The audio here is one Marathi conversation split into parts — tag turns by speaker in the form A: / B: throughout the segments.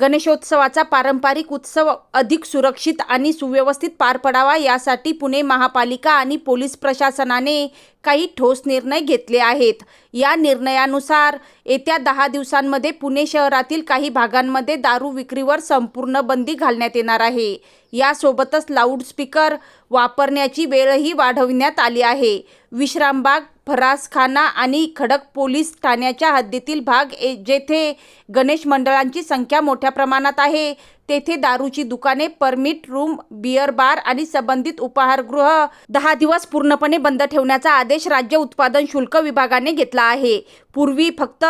A: गणेशोत्सवाचा पारंपरिक उत्सव अधिक सुरक्षित आणि सुव्यवस्थित पार पडावा यासाठी पुणे महापालिका आणि पोलीस प्रशासनाने काही ठोस निर्णय घेतले आहेत. या निर्णयानुसार येत्या दहा दिवसांमध्ये पुणे शहरातील काही भागांमध्ये दारू विक्रीवर संपूर्ण बंदी घालण्यात येणार आहे. यासोबतच लाऊडस्पीकर वापरण्याची वेळही वाढवण्यात आली आहे. विश्रामबाग फरासखाना आणि खडक पोलीस ठाण्याच्या हद्दीतील भाग ए- जेथे गणेश मंडळांची संख्या मोठ्या मोठ्या प्रमाणात आहे. तेथे दारूची दुकाने परमिट रूम बिअर बार आणि संबंधित उपाहारगृह दहा दिवस पूर्णपणे बंद ठेवण्याचा आदेश राज्य उत्पादन शुल्क विभागाने घेतला आहे. पूर्वी फक्त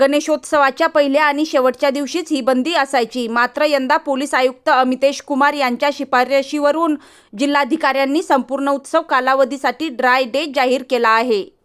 A: गणेशोत्सवाच्या पहिल्या आणि शेवटच्या दिवशीच ही बंदी असायची. मात्र यंदा पोलीस आयुक्त अमितेश कुमार यांच्या शिफारशीवरून जिल्हाधिकाऱ्यांनी संपूर्ण उत्सव कालावधीसाठी ड्राय डे जाहीर केला आहे.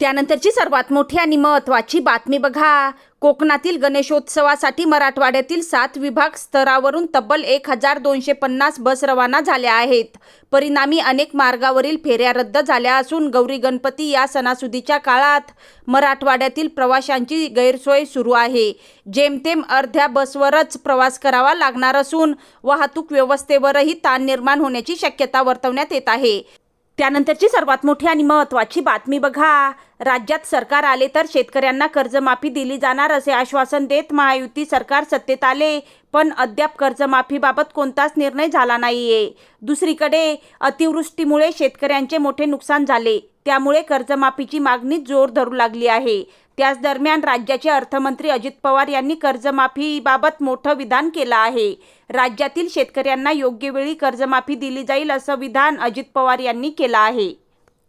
A: त्यानंतरची सर्वात मोठी आणि महत्त्वाची बातमी बघा. कोकणातील गणेशोत्सवासाठी मराठवाड्यातील सात विभाग स्तरावरून तब्बल एक हजार दोनशे पन्नास बस रवाना झाल्या आहेत. परिणामी अनेक मार्गावरील फेऱ्या रद्द झाल्या असून गौरी गणपती या सणासुदीच्या काळात मराठवाड्यातील प्रवाशांची गैरसोय सुरू आहे. जेमतेम अर्ध्या बसवरच प्रवास करावा लागणार असून वाहतूक व्यवस्थेवरही ताण निर्माण होण्याची शक्यता वर्तवण्यात येत आहे. त्यानंतरची सर्वात मोठी आणि महत्त्वाची बातमी बघा. राज्यात सरकार आले तर शेतकऱ्यांना कर्जमाफी दिली जाणार असे आश्वासन देत महायुती सरकार सत्तेत आले पण अद्याप कर्जमाफीबाबत कोणताच निर्णय झाला नाहीये. दुसरीकडे अतिवृष्टीमुळे शेतकऱ्यांचे मोठे नुकसान झाले. त्यामुळे कर्जमाफीची मागणी जोर धरू लागली आहे. त्याच दरम्यान राज्याचे अर्थमंत्री अजित पवार यांनी कर्जमाफीबाबत मोठं विधान केलं आहे. राज्यातील शेतकऱ्यांना योग्य वेळी कर्जमाफी दिली जाईल असं विधान अजित पवार यांनी केलं आहे.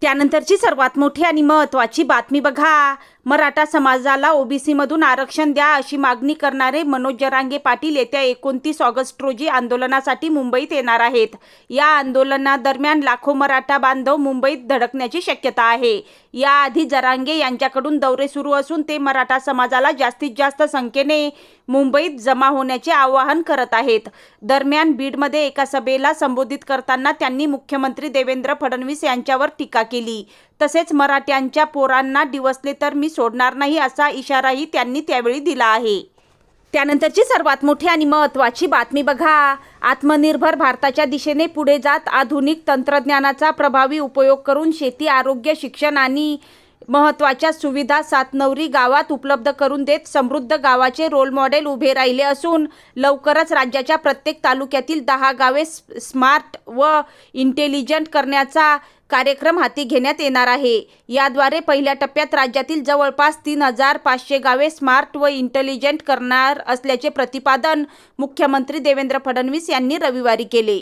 A: त्यानंतरची सर्वात मोठी आणि महत्त्वाची बातमी बघा. मराठा समाजाला ओबीसीमधून आरक्षण द्या अशी मागणी करणारे मनोज जरांगे पाटील येत्या एकोणतीस ऑगस्ट रोजी आंदोलनासाठी मुंबईत येणार आहेत. या आंदोलनादरम्यान लाखो मराठा बांधव मुंबईत धडकण्याची शक्यता आहे. याआधी जरांगे यांच्याकडून दौरे सुरू असून ते मराठा समाजाला जास्तीत जास्त संख्येने मुंबईत जमा होण्याचे आवाहन करत आहेत. दरम्यान बीडमध्ये एका सभेला संबोधित करताना त्यांनी मुख्यमंत्री देवेंद्र फडणवीस यांच्यावर टीका केली. तसेच मराठ्यांच्या पोरांना डिवसले तर मी सोडणार नाही असा इशाराही त्यांनी त्यावेळी दिला आहे. त्यानंतरची सर्वात मोठी आणि महत्त्वाची बातमी बघा. आत्मनिर्भर भारताच्या दिशेने पुढे जात आधुनिक तंत्रज्ञानाचा प्रभावी उपयोग करून शेती आरोग्य शिक्षण आणि महत्त्वाच्या सुविधा सातनवरी गावात उपलब्ध करून देत समृद्ध गावाचे रोल मॉडेल उभे राहिले असून लवकरच राज्याच्या प्रत्येक तालुक्यातील दहा गावे स्मार्ट व इंटेलिजंट करण्याचा कार्यक्रम हाती घेण्यात येणार आहे. याद्वारे पहिल्या टप्प्यात राज्यातील जवळपास तीन हजार पाचशे गावे स्मार्ट व इंटेलिजंट करणार असल्याचे प्रतिपादन मुख्यमंत्री देवेंद्र फडणवीस यांनी रविवारी केले.